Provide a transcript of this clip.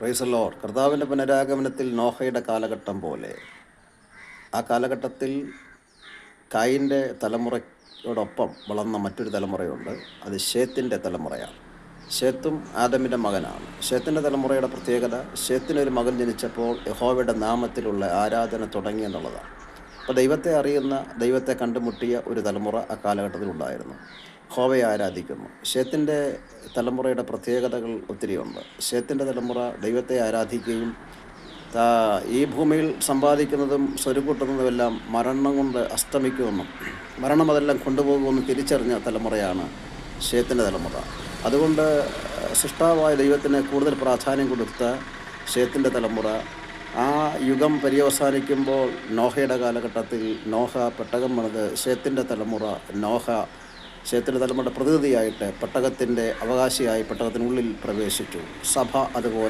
പ്രൈസലോർ കർത്താവിന്റെ പുനരാഗമനത്തിൽ നോഹയുടെ കാലഘട്ടം പോലെ. ആ കാലഘട്ടത്തിൽ കായിന്റെ തലമുറയോടൊപ്പം വളർന്ന മറ്റൊരു തലമുറയുണ്ട്. അത് ഷേത്തിന്റെ തലമുറയാണ്. ഷേത്തും ആദമിന്റെ മകനാണ്. ഷേത്തിന്റെ തലമുറയുടെ പ്രത്യേകത ഷേത്തിനൊരു മകൻ ജനിച്ചപ്പോൾ യഹോവയുടെ നാമത്തിലുള്ള ആരാധന തുടങ്ങി എന്നുള്ളതാണ്. അപ്പോൾ ദൈവത്തെ അറിയുന്ന ദൈവത്തെ കണ്ടുമുട്ടിയ ഒരു തലമുറ ആ കാലഘട്ടത്തിലുണ്ടായിരുന്നു. ഹോവയെ ആരാധിക്കുന്നു. ഷേത്തിന്റെ തലമുറയുടെ പ്രത്യേകതകൾ ഒത്തിരിയുണ്ട് ഷേത്തിന്റെ തലമുറ ദൈവത്തെ ആരാധിക്കുകയും ഈ ഭൂമിയിൽ സമ്പാദിക്കുന്നതും സ്വരുക്കൂട്ടുന്നതുമെല്ലാം മരണം കൊണ്ട് അസ്തമിക്കുമെന്നും മരണം അതെല്ലാം കൊണ്ടുപോകുമെന്നും തിരിച്ചറിഞ്ഞ തലമുറയാണ് ഷേത്തിന്റെ തലമുറ. അതുകൊണ്ട് സൃഷ്ടാവായ ദൈവത്തിന് കൂടുതൽ പ്രാധാന്യം കൊടുത്ത ഷേത്തിന്റെ തലമുറ ആ യുഗം പര്യവസാനിക്കുമ്പോൾ നോഹയുടെ കാലഘട്ടത്തിൽ നോഹ പെട്ടകം പണിത് ഷേത്തിന്റെ തലമുറ നോഹ ക്ഷേത്രത്തിന്റെ തലമുറയുടെ പ്രതിനിധിയായിട്ട് പെട്ടകത്തിന്റെ അവകാശിയായി പെട്ടകത്തിനുള്ളിൽ പ്രവേശിച്ചു. സഭ അതുപോലെ